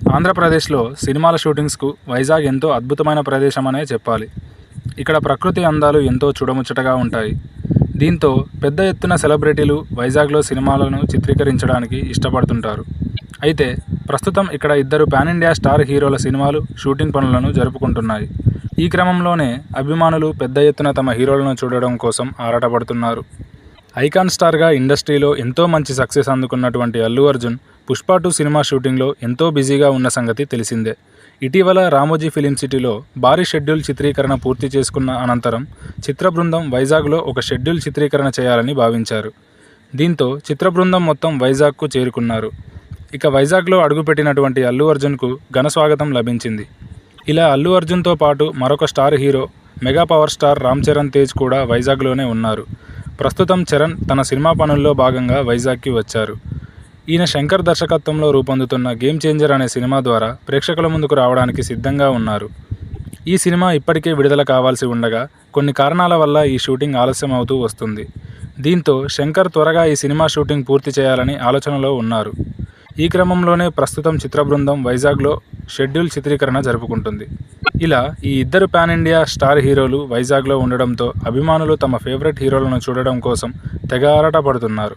ఆంధ్రప్రదేశ్లో సినిమాల షూటింగ్స్కు వైజాగ్ ఎంతో అద్భుతమైన ప్రదేశమనే చెప్పాలి. ఇక్కడ ప్రకృతి అందాలు ఎంతో చూడముచ్చటగా ఉంటాయి. దీంతో పెద్ద ఎత్తున సెలబ్రిటీలు వైజాగ్లో సినిమాలను చిత్రీకరించడానికి ఇష్టపడుతుంటారు. అయితే ప్రస్తుతం ఇక్కడ ఇద్దరు పాన్ ఇండియా స్టార్ హీరోల సినిమాలు షూటింగ్ పనులను జరుపుకుంటున్నాయి. ఈ క్రమంలోనే అభిమానులు పెద్ద ఎత్తున తమ హీరోలను చూడడం కోసం ఆరాటపడుతున్నారు. ఐకాన్ స్టార్గా ఇండస్ట్రీలో ఎంతో మంచి సక్సెస్ అందుకున్నటువంటి అల్లు అర్జున్ పుష్ప టూ సినిమా షూటింగ్లో ఎంతో బిజీగా ఉన్న సంగతి తెలిసిందే. ఇటీవల రామోజీ ఫిలిం సిటీలో భారీ షెడ్యూల్ చిత్రీకరణ పూర్తి చేసుకున్న అనంతరం చిత్ర బృందం వైజాగ్లో ఒక షెడ్యూల్ చిత్రీకరణ చేయాలని భావించారు. దీంతో చిత్ర బృందం మొత్తం వైజాగ్కు చేరుకున్నారు. ఇక వైజాగ్లో అడుగుపెట్టినటువంటి అల్లు అర్జున్కు ఘన స్వాగతం లభించింది. ఇలా అల్లు అర్జున్తో పాటు మరొక star hero mega power star Ram Charan Tej కూడా వైజాగ్లోనే ఉన్నారు. ప్రస్తుతం చరణ్ తన సినిమా పనుల్లో భాగంగా వైజాగ్కి వచ్చారు. ఈయన శంకర్ దర్శకత్వంలో రూపొందుతున్న గేమ్ చేంజర్ అనే సినిమా ద్వారా ప్రేక్షకుల ముందుకు రావడానికి సిద్ధంగా ఉన్నారు. ఈ సినిమా ఇప్పటికే విడుదల కావాల్సి ఉండగా కొన్ని కారణాల వల్ల ఈ షూటింగ్ ఆలస్యం అవుతూ వస్తుంది. దీంతో శంకర్ త్వరగా ఈ సినిమా షూటింగ్ పూర్తి చేయాలని ఆలోచనలో ఉన్నారు. ఈ క్రమంలోనే ప్రస్తుతం చిత్ర బృందం వైజాగ్లో షెడ్యూల్ చిత్రీకరణ జరుపుకుంటుంది. ఇలా ఈ ఇద్దరు పాన్ ఇండియా స్టార్ హీరోలు వైజాగ్లో ఉండడంతో అభిమానులు తమ ఫేవరెట్ హీరోలను చూడడం కోసం తెగ ఆరాటపడుతున్నారు.